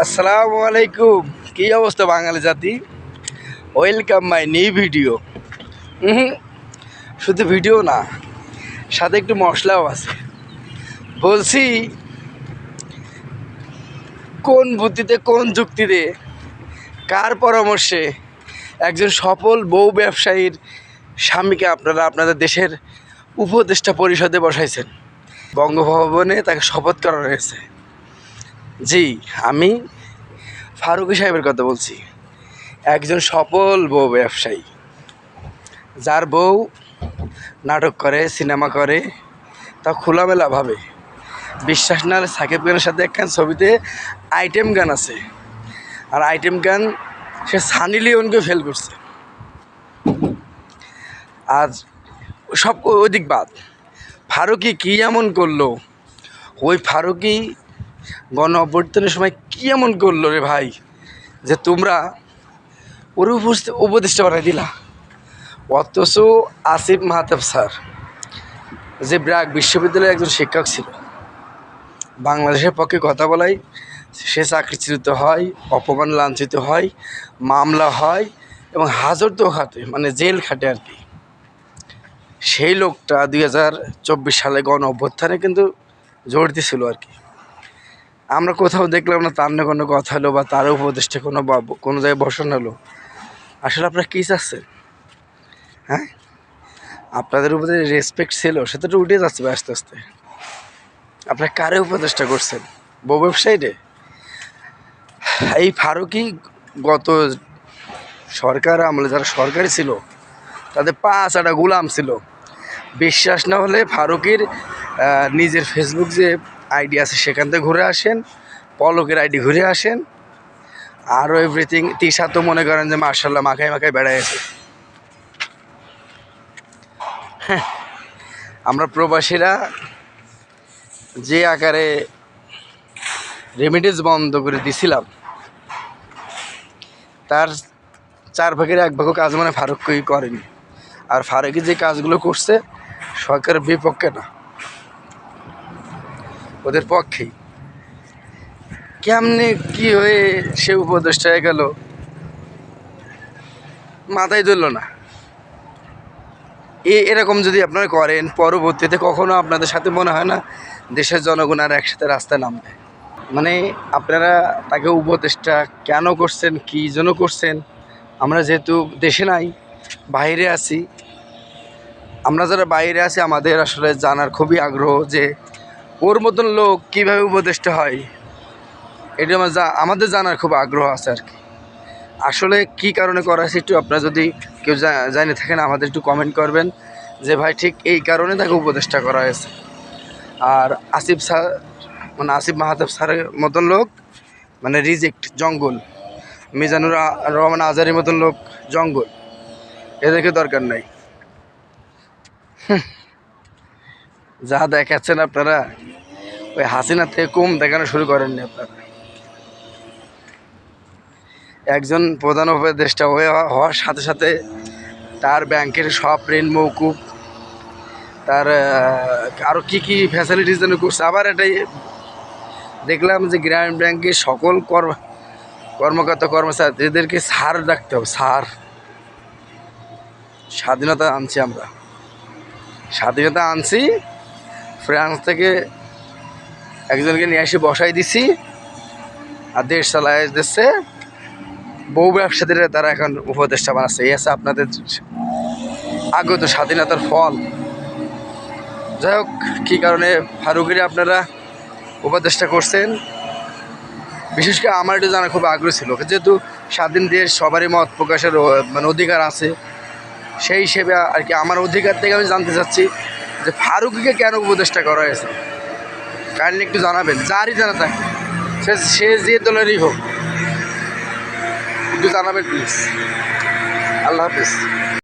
আসসালামু আলাইকুম। কী অবস্থা বাঙালি জাতি? ওয়েলকাম মাই নিউ ভিডিও শুধু ভিডিও না, সাথে একটু মশলাও আছে। বলছি, কোন বুদ্ধিতে, কোন যুক্তিতে, কার পরামর্শে একজন সফল বউ ব্যবসায়ীর স্বামীকে আপনারা আপনাদের দেশের উপদেষ্টা পরিষদে বসাইছেন? বঙ্গভবনে তাকে শপথ করা হয়েছে। জি, আমি ফারুকি সাহেবের কথা বলছি। একজন সফল বউ ব্যবসায়ী, যার বউ নাটক করে, সিনেমা করে, তা খোলামেলাভাবে বিশ্বাস নাহলে সাকিব খানের সাথে একখান ছবিতে আইটেম গান আছে। আর আইটেম গান সে সানি লিওনকে ফেল করছে। আর সব ওদিক বাদ, ফারুকি কী এমন করল? ওই ফারুকি গণ অভ্যর্থনের সময় কী এমন করল রে ভাই? যে তোমরা ওর উপদেষ্টা বানাই দিলা। অথচ আসিফ মাহাতাব স্যার যে ব্রাক বিশ্ববিদ্যালয়ের একজন শিক্ষক ছিল, বাংলাদেশের পক্ষে কথা বলাই, সে চাকরিচ্যুত হয়, অপমান লাঞ্ছিত হয়, মামলা হয় এবং হাজর তো খাটে মানে জেল খাটে আর কি। সেই লোকটা দুই হাজার চব্বিশ সালে গণ অভ্যুত্থানে কিন্তু জড়িত ছিল আর কি। আমরা কোথাও দেখলাম না, তার না কোনো কথা হলো বা তার উপদেশটা কোনো কোনো জায়গায় বসন হলো। আসলে আপনার কী চাচ্ছেন? হ্যাঁ? আপনাদের উপরে রেসপেক্ট ছিল, সেটা তো উঠে যাচ্ছে আস্তে আস্তে। আপনারা কারে উপদেশটা করছেন? বউ ব্যবসায়ীরে? এই ফারুকি গত সরকার আমলে যারা সরকারি ছিল, তাদের পাঁচ একটা গুলাম ছিল। বিশ্বাস না হলে ফারুকির নিজের ফেসবুক যে আইডি আছে সেখান থেকে ঘুরে আসেন পলকের আইডি ঘুরে আসেন আরও এভরিথিং তিশা তো মনে করেন যে মার্শাল্লাহ মাখায় মাখায় বেড়ায় আছে। হ্যাঁ, আমরা প্রবাসীরা যে আকারে রেমিডিজ বন্ধ করে দিছিলাম তার চার ভাগের এক ভাগও কাজ মানে ফারুকই করেনি। আর ফারুকি যে কাজগুলো করছে সরকারের বিপক্ষে না। ওদের পক্ষেই। কেমনে কি হয়ে সে উপদেষ্টা হয়ে গেল, মাথায় ধরল না। এ এরকম যদি আপনারা করেন, পরবর্তীতে কখনো আপনাদের সাথে মনে হয় না দেশের জনগণ আর একসাথে রাস্তায় নামবে? মানে আপনারা তাকে উপদেষ্টা কেন করছেন, কী জন্য করছেন? আমরা যেহেতু দেশে নাই, বাইরে আছি। আমরা যারা বাইরে আছি, আমাদের আসলে জানার খুবই আগ্রহ যে ওর মতন লোক কীভাবে উপদেষ্টা হয়, এটা আমার জা- আমাদের জানার খুব আগ্রহ আছে আর কি। আসলে কি কারণে করা হয়েছে একটু আপনারা যদি কেউ জানে থাকেন, আমাদের একটু কমেন্ট করবেন যে ভাই ঠিক এই কারণে তাকে উপদেষ্টা করা হয়েছে। আর আসিফ স্যার মানে আসিফ মাহাতাব স্যারের মতন লোক মানে রিজেক্ট, জঙ্গল। মিজানুর রহমান আজারির মতন লোক, জঙ্গল। এদেরকে দরকার নাই। যা দেখাচ্ছেন আপনারা, ওই হাসিনা থেকে কম দেখানো শুরু করেননি আপনারা। একজন প্রধান উপদেষ্টা হয়ে হওয়ার সাথে সাথে তার ব্যাংকের সব ঋণ মৌকুব তার আরও কী কী ফ্যাসিলিটিস যেন করছে, আবার এটাই দেখলাম যে গ্রামীণ ব্যাংকের সকল কর্ম, কর্মকর্তা, কর্মচারীদেরকে সার ডাকতে হবে, সার। স্বাধীনতা আনছি আমরা। স্বাধীনতা আনছি ফ্রান্স থেকে একজনকে নিয়ে এসে বসাই দিছি, আর দেশ চালায় দিচ্ছে বউ ব্যবসাদের তারা এখন উপদেষ্টা বানাচ্ছে। এই আছে আপনাদের আগত স্বাধীনতার ফল। যাই হোক, কী কারণে ফারুকের আপনারা উপদেষ্টা করছেন? বিশেষ করে আমার এটা জানা খুব আগ্রহ ছিল। যেহেতু স্বাধীন দেশ, সবারই মত প্রকাশের মানে অধিকার আছে। সেই হিসেবে আর কি আমার অধিকার থেকে আমি জানতে চাচ্ছি যে ফারুকিকে কেন উপদেষ্টা করা হয়েছে? কাইন্ডলি একটু জানাবেন, যারই জানা থাকে। সে সে যে দলেরই হোক। একটু জানাবেন প্লিজ আল্লাহ হাফিজ।